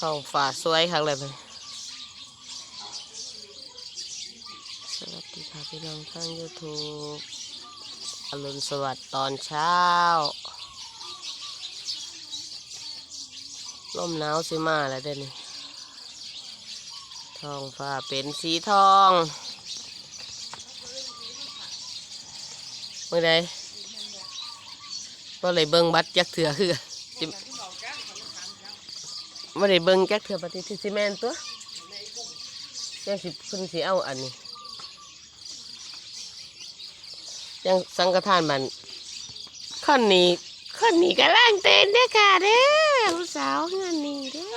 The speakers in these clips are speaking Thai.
ท้องฟ้าสวยครับเลยมันสวัสดีค่ะพี่น้องทาง YouTube อรุณสวัสดิ์ตอนเช้าลมหนาวสิมาแล้วเด้อนี่ท้องฟ้าเป็นสีทองเมื่อใดว่าเลยเบิ่งบัตรจักเถื่อคือ กันสิว่าเลยเบิ่งจักเถื่อปฏิทินซีเมนตัวแจ้งสิเพิ่นสิเอาอันนี้ยังสังฆทานมันขั้นนี้ขั้นนี้กำลังเต้นเด้อค่ะเด้อผู้สาวงานนี้เด้อ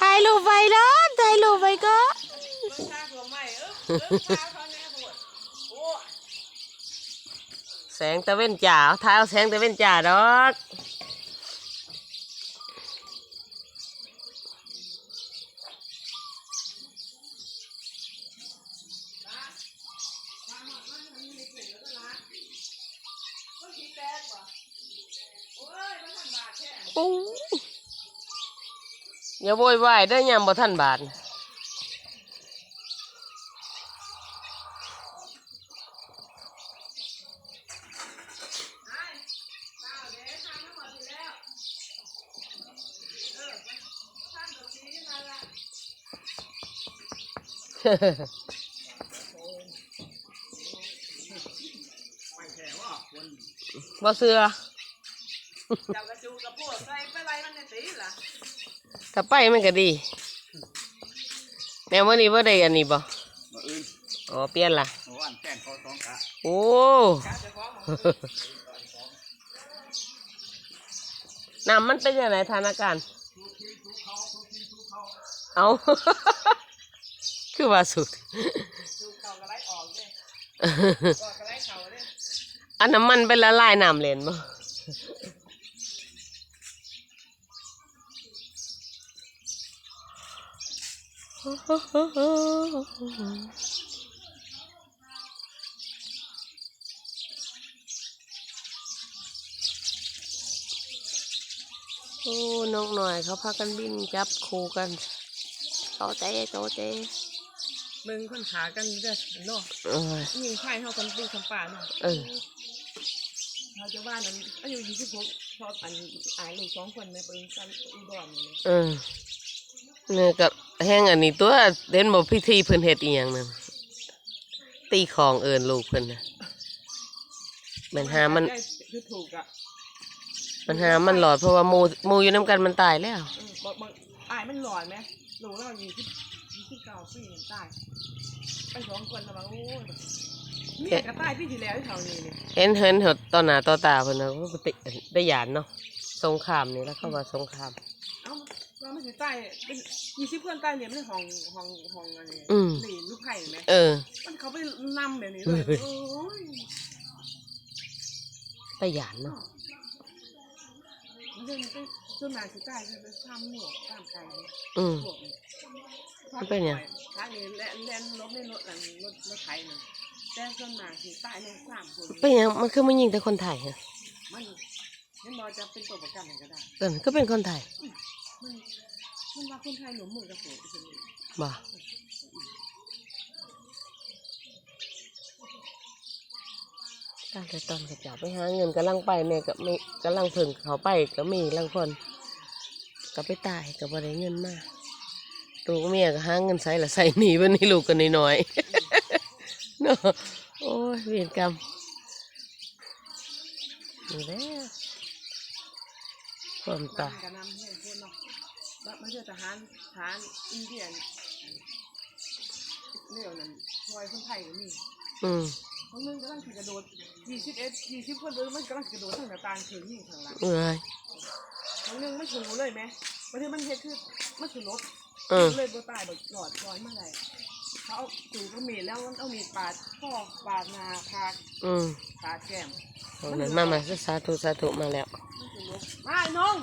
ถ่ายรูปไว้เนาะถ่ายรูปไว้ก็แสงตะเว้นจ่าถ่ายเอาแสงตะเว้นจ่าดอก โอ้ยอย่าโวยวายได้ยามบ่ทันบาทบ่เสือ ถ้าไปมันก็ดีแม่วันนี้ว่าได้อันนี้บ่มาอื่นอ๋อเปลี่ยนละเมื่อวานแป้งเขาสองกะโอ้กาจะฟ้องหมอน้ำมันเป็นยังไงทานอาการเอา คือว่าสุดจูเข่ากระไรออกเลยก็กระไรเข่าเลยอันน้ำมันเป็นละลายน้ำเลนบ่ โอ้นกหน่อยเขาพากันบินจับคู่กันโตเต้โตเต้มึงคนขากันเด้อเนาะเอ้ยยิงไข่เท่ากันปีคำป่าเนาะเออเขาจะว่านั้นอายุยี่สิบหกพออันอายลูกสองคนในปืนกันอุดรนี่เออ เนี่ยกับแห้งอันนี้ตัวเด่นบอกพิธีเพิ่นเฮ็ดอีหยังนั่นตีของเอินลูกเพิ่นนะมันหามันคือถูกอะมันหามันหลอดเพราะว่าหมูหมูอยู่น้ำกันมันตายแล้ว เออบอกบอกอายมันหลอนไหมลูกเรายี่สิบยี่สิบเก้าปีนี่ตายไปสองคนแล้วว่าโอ้ยเมียก็ตายพี่ที่แล้วที่แถวนี้เนี่ยเห็นเห็นเหดต่อหน้าต่อตาเพิ่นนะก็ติได้หยานเนาะสงครามนี่แล้วเข้ามาสงครามเอ้า ว่ามันสิตายเป็นยี่สิบคนตายเนี่ยมันห้องห้องห้องอะไรอืม นี่ลูกไผ่เห็นไหมเออ มันเขาไปนำแบบนี้เลยโอ้ยได้หยานเนาะมันเป็นเป็นส่วนมากสิตายคือเป็นซ้ำหนวกซ้ำไก่ อืมพวกนี้มันเป็นหยังทางนี้แล่นแล่นรถในรถอันรถรถไถน่ะแต่ส่วนมากสิตายในสามคนเป็นหยังมันคือมันยิงแต่คนไทยฮะมันมันบอจะเป็นตัวประกันให้ก็ได้ เออก็เป็นคนไทย มันมันว่าคนไทยหนุ่มมือกับโผล่คนนี้บ่ตั้งแต่ตอนกระจับไปหาเงินกำลังไปแม่ก็ไม่กำลังเพิ่งเขาไปก็มีลังคนก็ไปตายก็บ่ได้เงินมาลูกเมียก็หาเงินใส่ละใส่หนีวันนี้ลูกกันน้อยๆเนาะโอ้ยเวียนกรรมนี่แหละความตายกระนำให้เพื่อนเนาะแล้วมันเชื่อทหารทหารอินเดียนเรื่องนั้นพลอยคนไทยก็มีอืมคนนึงกำลังสิกระโดดยี่สิบเอ็ดยี่สิบคนเลยมันกำลังสิกระโดดทางหน้าต่างถึงยิงข้างหลังเอ้ยคนนึงไม่ถูกเลยไหมประเทศมันเฮ็ดคือมันคือลบเออเลยบ่ตายบ่หลอดร้อยเมื่อไหร่ เขาเอาถูกก็มีดแล้วมันเอามีดปาดข้อปาดหนาพากอืมปาดแก้มเอานั้นมามาสาธุสาธุมาแล้ว มันคือลบมาไอ้น้อง